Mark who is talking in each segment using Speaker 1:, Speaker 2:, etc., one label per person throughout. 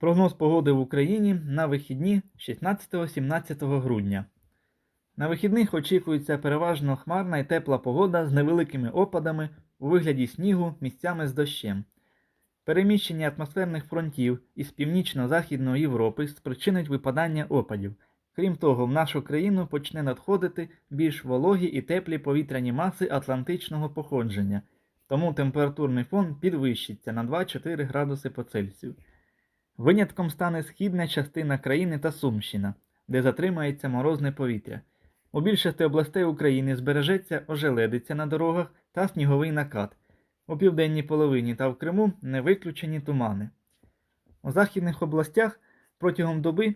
Speaker 1: Прогноз погоди в Україні на вихідні 16-17 грудня. На вихідних очікується переважно хмарна і тепла погода з невеликими опадами у вигляді снігу місцями з дощем. Переміщення атмосферних фронтів із північно-західної Європи спричинить випадання опадів. Крім того, в нашу країну почне надходити більш вологі і теплі повітряні маси атлантичного походження, тому температурний фон підвищиться на 2-4 градуси по Цельсію. Винятком стане східна частина країни та Сумщина, де затримається морозне повітря. У більшості областей України збережеться ожеледиця на дорогах та сніговий накат. У південній половині та в Криму не виключені тумани. У західних областях протягом доби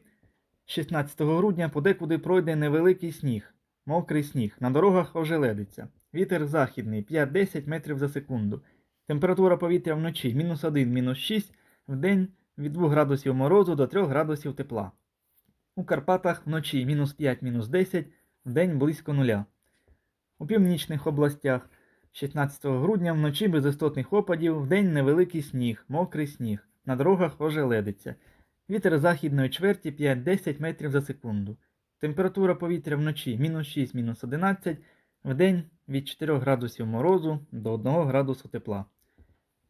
Speaker 1: 16 грудня подекуди пройде невеликий сніг, мокрий сніг, на дорогах ожеледиться. Вітер західний 5-10 метрів за секунду. Температура повітря вночі мінус 1, мінус 6, вдень від 2 градусів морозу до 3 градусів тепла. У Карпатах вночі мінус 5, мінус 10, вдень близько нуля. У північних областях 16 грудня вночі без істотних опадів, вдень невеликий сніг, мокрий сніг, на дорогах ожеледиться. Вітер західної чверті 5-10 метрів за секунду. Температура повітря вночі мінус 6, мінус 11, вдень від 4 градусів морозу до 1 градусу тепла.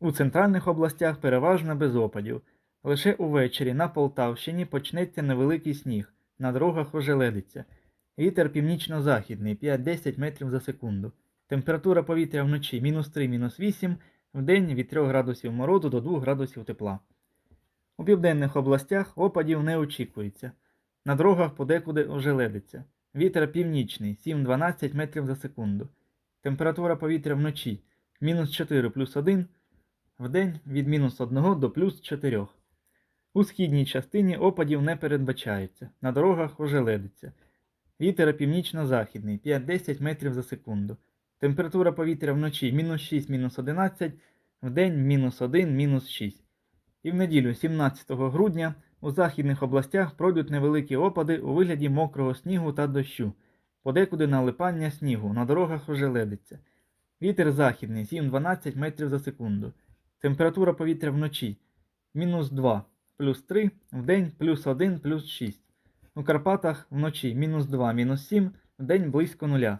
Speaker 1: У центральних областях переважно без опадів. Лише увечері на Полтавщині почнеться невеликий сніг, на дорогах ожеледиться. Вітер північно-західний 5-10 метрів за секунду. Температура повітря вночі мінус 3, мінус 8, вдень від 3 градусів морозу до 2 градусів тепла. У південних областях опадів не очікується. На дорогах подекуди ожеледиться. Вітер північний 7-12 метрів за секунду. Температура повітря вночі мінус 4 плюс 1, вдень від мінус 1 до плюс 4. У східній частині опадів не передбачається. На дорогах ожеледиться. Вітер північно-західний 5-10 метрів за секунду. Температура повітря вночі мінус 6, мінус 11, вдень мінус 1, мінус 6. І в неділю 17 грудня у західних областях пройдуть невеликі опади у вигляді мокрого снігу та дощу, подекуди налипання снігу, на дорогах ожеледиться. Вітер західний 7-12 метрів за секунду. Температура повітря вночі мінус 2, плюс 3, вдень плюс 1, плюс 6. У Карпатах вночі мінус 2, мінус 7, вдень близько нуля.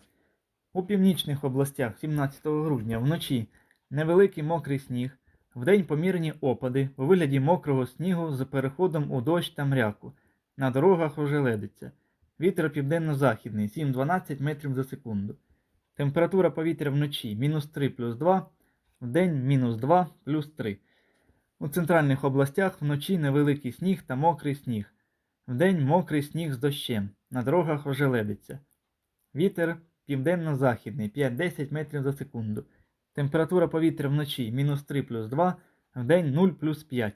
Speaker 1: У північних областях 17 грудня вночі невеликий мокрий сніг, вдень помірні опади у вигляді мокрого снігу з переходом у дощ та мряку. На дорогах ожеледиться. Вітер південно-західний 7-12 метрів за секунду. Температура повітря вночі мінус 3 плюс 2, вдень мінус 2 плюс 3. У центральних областях вночі невеликий сніг та мокрий сніг. Вдень мокрий сніг з дощем. На дорогах ожеледиться. Вітер південно-західний 5-10 метрів за секунду. Температура повітря вночі мінус 3 плюс 2, вдень 0 плюс 5.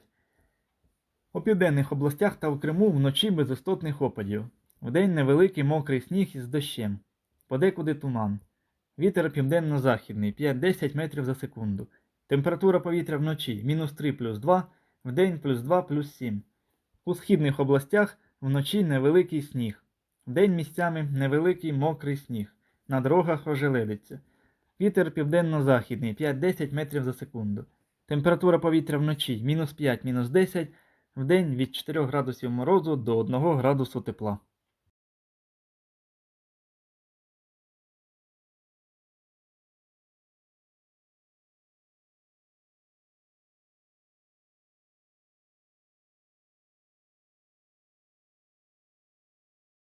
Speaker 1: У південних областях та в Криму вночі без істотних опадів. Вдень невеликий мокрий сніг із дощем. Подекуди туман. Вітер південно-західний 5-10 метрів за секунду. Температура повітря вночі мінус 3 плюс 2, вдень плюс 2 плюс 7. У східних областях вночі невеликий сніг. Вдень місцями невеликий мокрий сніг. На дорогах ожеледиться. Вітер південно-західний 5-10 метрів за секунду. Температура повітря вночі мінус 5, мінус 10, вдень від 4 градусів морозу до 1 градусу тепла.